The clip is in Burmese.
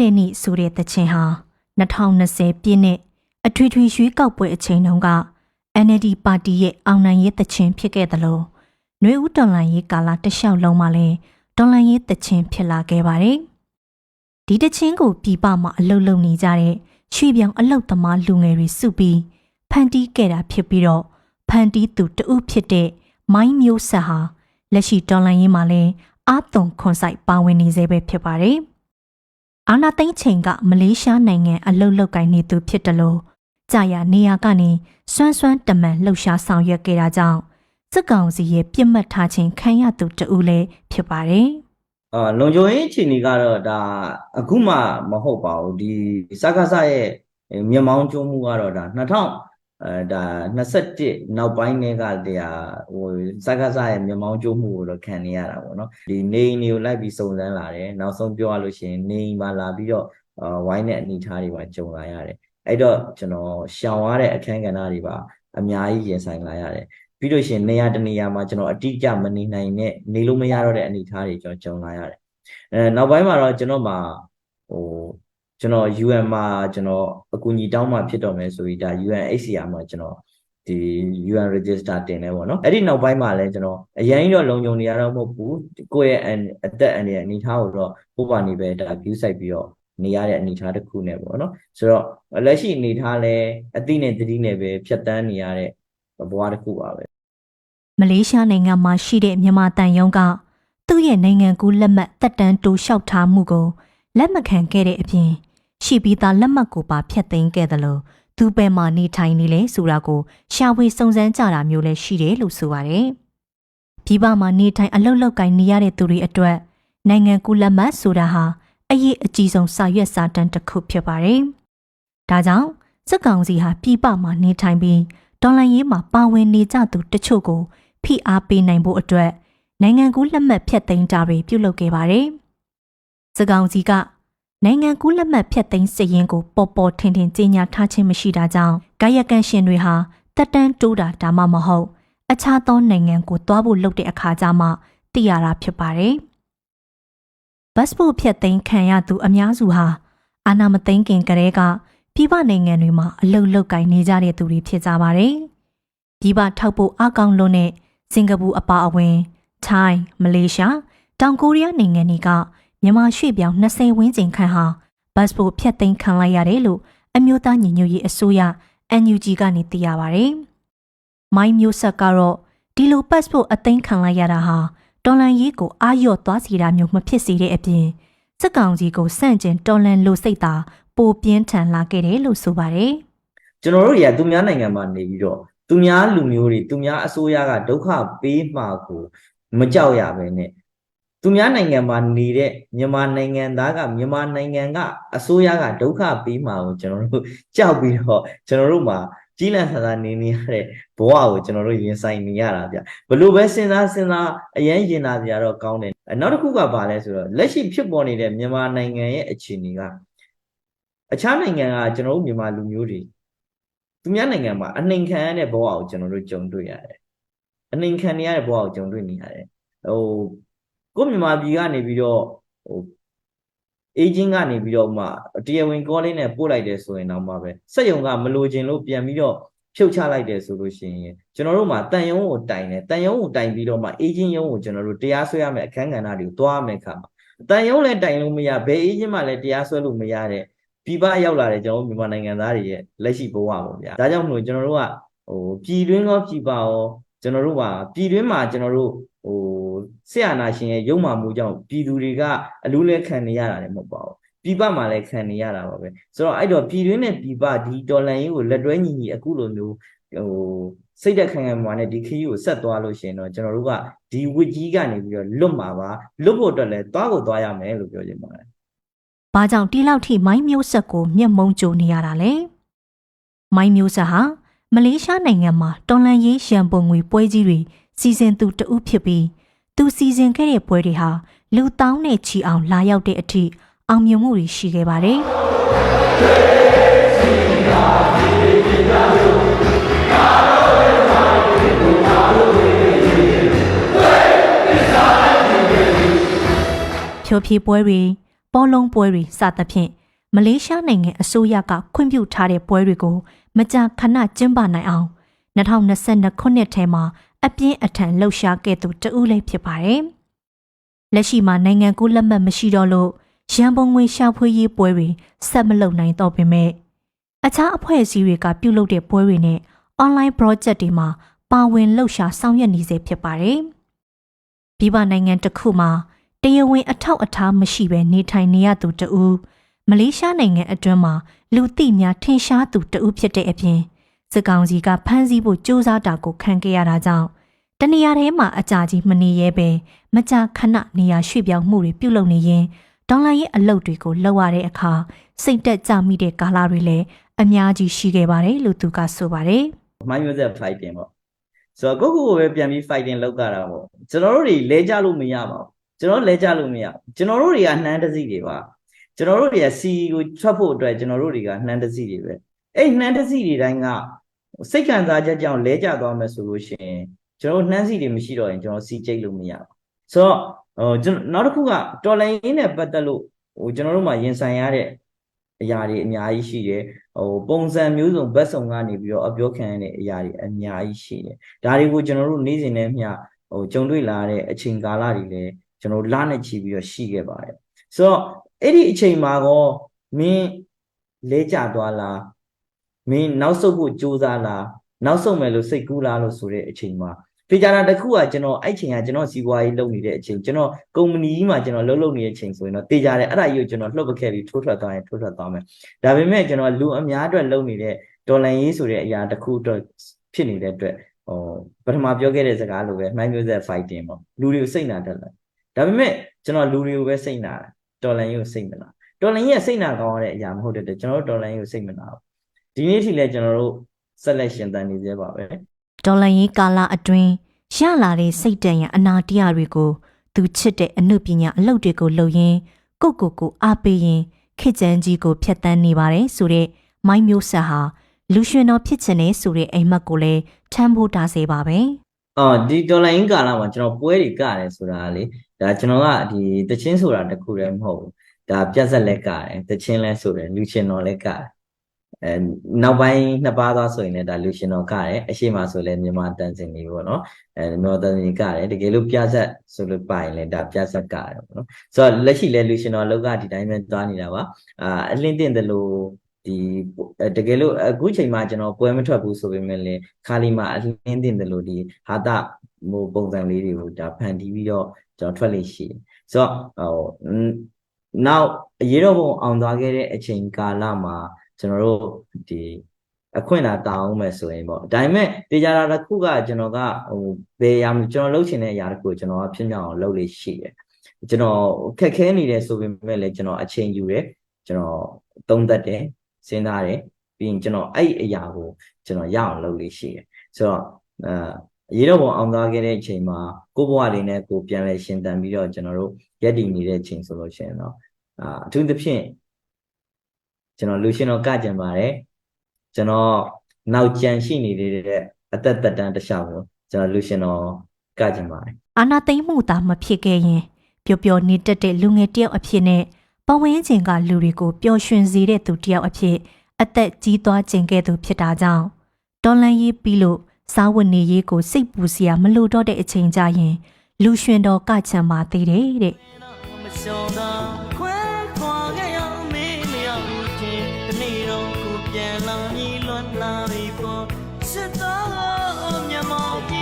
တဲ့နေ့ဆိုတဲ့သချင်းဟာ2020ပြည့်နှစ်အထွေထွေရွေးကောက်ပွဲအချိန်တုန်းက NLD ပါတီရဲ့အောင်နိုင်ရေးသချင်းဖြစ်ခဲ့သလိုနှွေဦးတော်လှန်ရေးကာလတစ်လျှောက်လုံးမှာလည်းတော်လှန်ရေးသချင်းဖြစ်လာခဲ့ပါတယ်။ဒီသချင်းကိုပြည်ပမှာအလုတ်လုံနေကြတဲ့ရွှေပြောင်အလုတ်သမားလူငယ်တွေစုပြီးဖန်တီးခဲ့တာဖြစ်ပြီးတော့ဖန်တီးသူတဦးဖြစ်တဲ့မိုင်းမျိုးဆက်ဟာလက်ရှိတော်လှန်ရေးမှာလည်းအာသွန်ခွန်ဆိုင်ပါဝင်နေစေပဲဖြစ်ပါတယ်။ အာနာသိန်းချိန်ကမလေးရှားနိုင်ငံအလုတ်လုတ်ကိုင်းနေသူဖြစ်တယ်လို့ကြာရနေရာကနေစွမ်းစွမ်းတမန်လှုပ်ရှားဆောင်ရွက်ခဲ့တာကြောင့်စစ်ကောင်စီရဲ့ပြစ်မှတ်ထားခြင်းခံရသူတဦးလည်းဖြစ်ပါတယ်။အာလုံခြုံရေးအခြေအနေကတော့ဒါအခုမှမဟုတ်ပါဘူးဒီစကားဆရဲ့မျက်မှောင်းကျုံးမှုကတော့ဒါ2000 အဲဒါ21နောက်ပိုင်းတွေကတရားဟိုစကားဆရဲ့မျက်မှောင်းကျုံးမှုကိုတော့ခံနေရတာပေါ့နော်ဒီနေအိမ်တွေကိုလိုက်ပြီးစုံစမ်းလာတယ်နောက်ဆုံးပြောရလို့ရှိရင်နေအိမ်မှာလာပြီးတော့အာဝိုင်းတဲ့အနေအထားတွေပါကြုံလာရတယ်အဲ့တော့ကျွန်တော်ရှောင်ရတဲ့အခန်းကဏ္ဍတွေပါအများကြီးရင်ဆိုင်လာရတယ်ပြီးလို့ရှိရင်နေရာတနေရာမှာကျွန်တော်အတိအကျမနေနိုင်နဲ့နေလို့မရတော့တဲ့အနေအထားတွေကျွန်တော်ကြုံလာရတယ်အဲနောက်ပိုင်းမှာတော့ကျွန်တော်မှာဟို ကျွန်တော် UN မှာကျွန်တော်အကူအညီတောင်းမှဖြစ်တော့မယ်ဆိုပြီးဒါ UNHCR မှာကျွန်တော်ဒီ UN register တင်တယ်ပေါ့နော်အဲ့ဒီနောက်ပိုင်းမှာလည်းကျွန်တော်အရင်တော့လုံခြုံနေရတော့မဟုတ်ဘူးကိုယ့်ရဲ့အသက်အန္တရာယ်အနေအထားကိုတော့ပို့ပါနေပဲဒါ view site ပြီးတော့နေရတဲ့အနေအထားတစ်ခုနဲ့ပေါ့နော်ဆိုတော့လက်ရှိအနေအထားလဲအသိနဲ့တတိနဲ့ပဲဖြတ်တန်းနေရတဲ့ဘဝတစ်ခုပါပဲမလေးရှားနိုင်ငံမှာရှိတဲ့မြန်မာတန်ယုံကသူ့ရဲ့နိုင်ငံကူးလက်မှတ်တက်တန်းတိုးလျှောက်ထားမှုကိုလက်မခံခဲ့တဲ့အပြင် ရှိပြီးသားလက်မှတ်ကိုပါဖျက်သိမ်းခဲ့တယ်လို့သူပဲမှနေထိုင်နေလဲဆိုတာကိုရှာဖွေစုံစမ်းကြတာမျိုးလည်းရှိတယ်လို့ဆိုပါတယ်။ပြည်ပမှာနေထိုင်အလုပ်လုပ်ကိုင်နေရတဲ့သူတွေအတွက်နိုင်ငံကူးလက်မှတ်ဆိုတာဟာအရေးအကြီးဆုံးစာရွက်စာတမ်းတစ်ခုဖြစ်ပါတယ်။ဒါကြောင့်စစ်ကောင်စီဟာပြည်ပမှာနေထိုင်ပြီးဒေါ်လာရေးမှာပါဝင်နေကြသူတချို့ကိုဖိအားပေးနိုင်ဖို့အတွက်နိုင်ငံကူးလက်မှတ်ဖြတ်သိမ်းတာတွေပြုလုပ်ခဲ့ပါတယ်။စကောင်စီက နိုင်ငံကူးလက်မှတ်ဖြတ်သိမ်းစည်ရင်ကိုပေါ်ပေါ်ထင်ထင်ကြေညာထားခြင်းမရှိတာကြောင့်ကာယကံရှင်တွေဟာတက်တန်းတိုးတာဒါမှမဟုတ် အခြားသောနိုင်ငံကိုသွားဖို့လုပ်တဲ့အခါကျမှသိရတာဖြစ်ပါတယ်။ဘတ်စပို့ဖြတ်သိမ်းခံရသူအများစုဟာအာနာမသိန်းခင်ကလေးကပြည်ပနိုင်ငံတွေမှာအလုပ်လုပ်ကိုင်နေကြတဲ့သူတွေဖြစ်ကြပါတယ်။ပြည်ပထောက်ဖို့အကောင့်လုံးနဲ့စင်ကာပူအပါအဝင်ထိုင်းမလေးရှားတောင်ကိုရီးယားနိုင်ငံတွေက မြန်မာရွှေ့ပြောင်း20ဝန်းကျင်ခန့်ဟာဘတ်စပို့ဖြတ်သိမ်းခံလိုက်ရတယ်လို့အမျိုးသားညီညွတ်ရေးအစိုးရ NUG ကနေသိရပါဗျ။မိုင်းမျိုးဆက်ကတော့ဒီလိုပတ်စပို့အသိမ်းခံလိုက်ရတာဟာတော်လန်ရေးကိုအာရော့သွားစီတာမျိုးမဖြစ်စေတဲ့အပြင်စစ်ကောင်စီကိုစန့်ကျင်တော်လန်လို့စိတ်သာပိုပြင်းထန်လာခဲ့တယ်လို့ဆိုပါတယ်ကျွန်တော်တို့တွေကသူများနိုင်ငံမှာနေပြီးတော့သူများလူမျိုးတွေသူများအစိုးရကဒုက္ခပေးမှာကိုမကြောက်ရပဲနဲ့ သူများနိုင်ငံမှာနေတဲ့မြန်မာနိုင်ငံသားကမြန်မာနိုင်ငံကအစိုးရကဒုက္ခပေးမှာကိုကျွန်တော်တို့ကြောက်ပြီးတော့ကျွန်တော်တို့မှာကြီးလန့်ဆန်ဆန်နေနေရတဲ့ဘဝကိုကျွန်တော်တို့ရင်ဆိုင်နေရတာဗျဘလို့ပဲစဉ်းစားစဉ်းစားအရင်ရင်နာစရာတော့ကောင်းတယ်အနောက်တစ်ခုကဘာလဲဆိုတော့လက်ရှိဖြစ်ပေါ်နေတဲ့မြန်မာနိုင်ငံရဲ့အခြေအနေကအခြားနိုင်ငံကကျွန်တော်တို့မြန်မာလူမျိုးတွေသူများနိုင်ငံမှာအနှိမ်ခံရတဲ့ဘဝကိုကျွန်တော်တို့ကြုံတွေ့ရတယ်အနှိမ်ခံရတဲ့ဘဝကိုကြုံတွေ့နေရတယ်ဟို ကိုမြန်မာပြည်ကနေပြီးတော့ဟိုအေဂျင့်ကနေပြီးတော့မှတရားဝင်ကောလေးနဲ့ပို့လိုက်တယ်ဆိုရင်တော့မှပဲစက်ယုံကမလိုချင်လို့ပြန်ပြီးတော့ဖြုတ်ချလိုက်တယ်ဆိုလို့ရှိရင်ကျွန်တော်တို့မှာတန်ယုံကိုတိုင်တယ်တန်ယုံကိုတိုင်ပြီးတော့မှအေဂျင့်ယုံကိုကျွန်တော်တို့တရားစွဲရမယ်အခန်းကဏ္ဍတွေကိုတွားရမယ်ခါမှာတန်ယုံလည်းတိုင်လို့မရဘယ်အေဂျင့်မှလည်းတရားစွဲလို့မရတဲ့ပြည်ပရောက်လာတဲ့ကျွန်တော်တို့မြန်မာနိုင်ငံသားတွေရဲ့လက်ရှိဘဝပေါ့ဗျာဒါကြောင့်မလို့ကျွန်တော်တို့ကဟိုပြည်တွင်းရောပြည်ပရောကျွန်တော်တို့ကပြည်တွင်းမှာကျွန်တော်တို့ဟို ဆရာနာရှင်ရဲ့ရုံမှမှုကြောင့်ပြည်သူတွေကအလူးလဲခံနေရတာလည်းမဟုတ်ပါဘူးပြည်ပမှာလည်းခံနေရတာပါပဲဆိုတော့အဲ့တော့ပြည်တွင်းနဲ့ပြည်ပဒီတော်လန်ရေးကိုလက်တွဲညီညီအခုလိုမျိုးဟိုစိတ်သက်ခံခံမှာနဲ့ဒီခရီးကိုဆက်သွားလို့ရှိရင်တော့ကျွန်တော်တို့ကဒီဝစ်ကြီးကနေပြီးတော့လွတ်မှာပါလွတ်ဖို့အတွက်လည်းသွားကိုသွားရမယ်လို့ပြောချင်ပါတယ်။ဘာကြောင့်ဒီလောက်ထိမိုင်းမျိုးဆက်ကိုမျက်မုံကြိုနေရတာလဲ။မိုင်းမျိုးဆက်ဟာမလေးရှားနိုင်ငံမှာတော်လန်ရေးရန်ပုံငွေပွဲကြီးတွေစီစဉ်သူတဦးဖြစ်ပြီး သူစီစဉ်ခဲ့တဲ့ပွဲတွေဟာလူတောင်းနဲ့ချီအောင်လာရောက်တဲ့အထိအောင်မြင်မှုတွေရှိခဲ့ပါတယ်။ဖြိုဖြေပွဲတွေဘောလုံးပွဲတွေစသဖြင့်မလေးရှားနိုင်ငံအစိုးရကခွင့်ပြုထားတဲ့ပွဲတွေကိုမကြာခဏကျင်းပနိုင်အောင်2022ခုနှစ်ထဲမှာ အပြင်းအထန်လှုပ်ရှားခဲ့သူတဦးလည်းဖြစ်ပါတယ်။လက်ရှိမှာနိုင်ငံကူးလက်မှတ်မရှိတော့လို့ရန်ပုံငွေရှာဖွေရေးပွဲတွေဆက်မလုပ်နိုင်တော့ပေမဲ့အခြားအဖွဲ့အစည်းတွေကပြုလုပ်တဲ့ပွဲတွေနဲ့ online project တွေမှာပါဝင်လှုပ်ရှားဆောင်ရွက်နေစေဖြစ်ပါတယ်။ပြည်ပနိုင်ငံတစ်ခုမှာတရားဝင်အထောက်အထားမရှိဘဲနေထိုင်နေရသူတဦးမလေးရှားနိုင်ငံအတွင်းမှာလူသိများထင်ရှားသူတဦးဖြစ်တဲ့အပြင် စစ်ကောင်စီကဖမ်းဆီးဖို့ကြိုးစားတာကိုခံခဲ့ရတာကြောင့်တနေရာထဲမှာအကြာကြီးမနေရဲပဲမကြာခဏနေရာရွှေ့ပြောင်းမှုတွေပြုလုပ်နေရင်ဒေါ်လာရဲ့အလုပ်တွေကိုလုပ်ရတဲ့အခါစိတ်တက်ကြမိတဲ့ကာလတွေလည်းအများကြီးရှိခဲ့ပါတယ်လို့သူကဆိုပါတယ်မိုင်းမျိုးဆက် fighting ပေါ့ဆိုတော့ကိုယ့်ကိုယ်ကိုပဲပြန်ပြီး fighting လုပ်ကြတာပေါ့ကျွန်တော်တို့တွေလဲကြလို့မရပါဘူးကျွန်တော်လဲကြလို့မရဘူးကျွန်တော်တို့တွေကနှမ်းတစီတွေပါကျွန်တော်တို့တွေကစီကိုထွက်ဖို့အတွက်ကျွန်တော်တို့တွေကနှမ်းတစီတွေပဲအဲ့နှမ်းတစီတွေတိုင်းက စိတ်ခံစားချက်ကြောင့်လဲကြသွားမယ်ဆိုလို့ရှိရင်ကျွန်တော်နှမ်းစီတွေမရှိတော့ရင်ကျွန်တော်စီကြိတ်လို့မရဘူးဆိုတော့ဟိုကျွန်တော်နောက်တစ်ခုကတော်လိုင်းရင်းနဲ့ပတ်သက်လို့ဟိုကျွန်တော်တို့မှရင်ဆိုင်ရတဲ့အရာတွေအများကြီးရှိတယ်ဟိုပုံစံမျိုးစုံဘက်စုံကနေပြီးတော့အပြောခံရတဲ့အရာတွေအများကြီးရှိတယ်ဒါတွေကိုကျွန်တော်တို့နေ့စဉ်နဲ့မျှဟိုကြုံတွေ့လာတဲ့အချိန်ကာလတွေလည်းကျွန်တော်လနဲ့ချီပြီးတော့ရှိခဲ့ပါတယ်ဆိုတော့အဲ့ဒီအချိန်မှာကောမင်းလဲကျသွားလား မင်းနောက်ဆုတ်ဖို့ကြိုးစားလားနောက်ဆုတ်မယ်လို့စိတ်ကူးလားလို့ဆိုတဲ့အချိန်မှာဖေကြတာတစ်ခုကကျွန်တော်အဲ့ချိန်ကကျွန်တော်စီးပွားရေးလုပ်နေတဲ့အချိန်ကျွန်တော်ကုမ္ပဏီကြီးမှာကျွန်တော်လှုပ်လှုပ်နေတဲ့အချိန်ဆိုရင်တော့တေးကြတယ်အဲ့ဒါကြီးကိုကျွန်တော်လှုပ်ပခဲ့ပြီးထိုးထွက်သွားရင်ထိုးထွက်သွားမယ်ဒါပေမဲ့ကျွန်တော်လူအများအတွက်လုပ်နေတဲ့ဒေါ်လာရေးဆိုတဲ့အရာတစ်ခုတော့ဖြစ်နေတဲ့အတွက်ဟိုပထမပြောခဲ့တဲ့စကားလိုပဲမှိုင်းမျိုးဆက် fighting ပေါ့လူတွေကိုစိတ်နာတတ်တယ်ဒါပေမဲ့ကျွန်တော်လူတွေကိုပဲစိတ်နာတယ်ဒေါ်လာရေးကိုစိတ်မနာဒေါ်လာရေးကစိတ်နာကောင်းတဲ့အရာမဟုတ်တဲ့ကျွန်တော်တို့ဒေါ်လာရေးကိုစိတ်မနာဘူး ဒီနေ့ထိလည်းကျွန်တော်တို့ဆက်လက်ရှင်သန်နေသေးပါပဲဒေါ်လာရေးကာလအတွင်းရလာတဲ့စိတ်တန်ရအနာတရားတွေကိုသူချစ်တဲ့အမှုပညာအလုပ်တွေကိုလုပ်ရင်းကိုကိုကိုအားပေးရင်ခစ်ကြမ်းကြီးကိုဖျက်ဆီးနေပါတယ်ဆိုတဲ့မိုင်းမျိုးဆက်ဟာလူရှင်တော်ဖြစ်ချင်တဲ့ဆိုတဲ့အိမ်မက်ကိုလည်းထမ်းဖို့တာစေပါပဲအော်ဒီဒေါ်လာရင်းကာလမှာကျွန်တော်ပွဲတွေကတယ်ဆိုတာလေဒါကျွန်တော်ကဒီတချင်းဆိုတာတခုတည်းမဟုတ်ဘူးဒါပြက်ဆက်လက်ကတယ်တချင်းလဲဆိုတယ်လူရှင်တော်လက်ကတယ် အဲနောက်ပိုင်းနှစ်ပါးသွားဆိုရင်လည်းဒါလူရှင်တော်ကတယ်အရှိမဆိုလဲမြန်မာတန်စင်ကြီးပေါ့နော်အဲမြန်မာတန်စင်ကြီးကတယ်တကယ်လို့ပြက်ဆက်ဆိုလို့ပိုင်လဲဒါပြက်ဆက်ကတယ်ပေါ့နော်ဆိုတော့လက်ရှိလဲလူရှင်တော်လောက်ကဒီတိုင်းပဲသွားနေတာပါအာအလင်းတင်တယ်လို့ဒီတကယ်လို့အခုချိန်မှာကျွန်တော်ပွဲမထွက်ဘူးဆိုပေမဲ့လည်းခါလီမှာအလင်းတင်တယ်လို့ဒီဟာတာဟိုပုံစံလေးတွေကိုဒါဖန်တီးပြီးတော့ကျွန်တော်ထွက်လို့ရှိတယ်ဆိုတော့ဟိုနောက်အရေးတော်ပုံအောင်သွားခဲ့တဲ့အချိန်ကာလမှာ ကျွန်တော်တို့ဒီအခွင့်အာတောင်းမယ်ဆိုရင်ပေါ့ဒါပေမဲ့တေချာတာတစ်ခုကကျွန်တော်ကဟိုဘယ်အရာကျွန်တော်လုပ်ချင်တဲ့အရာတစ်ခုကိုကျွန်တော်ကဖြစ်မြောက်အောင်လုပ်လို့ရှိတယ်ကျွန်တော်ခက်ခဲနေတယ်ဆိုပေမဲ့လည်းကျွန်တော်အချိန်ယူတယ်ကျွန်တော်သုံးသက်တယ်စဉ်းစားတယ်ပြီးရင်ကျွန်တော်အဲ့အရာကိုကျွန်တော်ရအောင်လုပ်လို့ရှိတယ်ဆိုတော့အဲရေတော့ပုံအောင်သွားခဲ့တဲ့အချိန်မှာကိုယ့်ဘဝလေးနဲ့ကိုယ်ပြန်လဲရှင်တန်ပြီးတော့ကျွန်တော်တို့ရက်တည်နေတဲ့အချိန်ဆိုလို့ရှိရင်တော့အာအထူးသဖြင့် ကျွန်တော်လူရှင်တော်ကကြံပါတယ်ကျွန်တော်နောက်ကြံရှိနေတဲ့အသက်သက်တမ်းတစ်လျှောက်ကိုကျွန်တော်လူရှင်တော်ကကြံပါတယ်အာနာသိမ့်မှုသာမဖြစ်ခဲ့ရင်ပျော်ပျော်နေတတ်တဲ့လူငယ်တယောက်အဖြစ်နဲ့ပဝင်းချင်းကလူတွေကိုပျော်ရွှင်စေတဲ့သူတယောက်အဖြစ်အသက်ကြီးသွားခြင်းကဲ့သို့ဖြစ်တာကြောင့်တော်လန်ရေးပြီးလို့စားဝတ်နေရေးကိုစိတ်ပူစရာမလိုတော့တဲ့အချိန်ကြရင် လူရွှင်တော်ကချမ်းပါသေးတယ်တဲ့ နေ့တော့ကိုပြန်လာမြည်လွတ်လာပြီပေါ်စစ်တော်မြတ်မောင်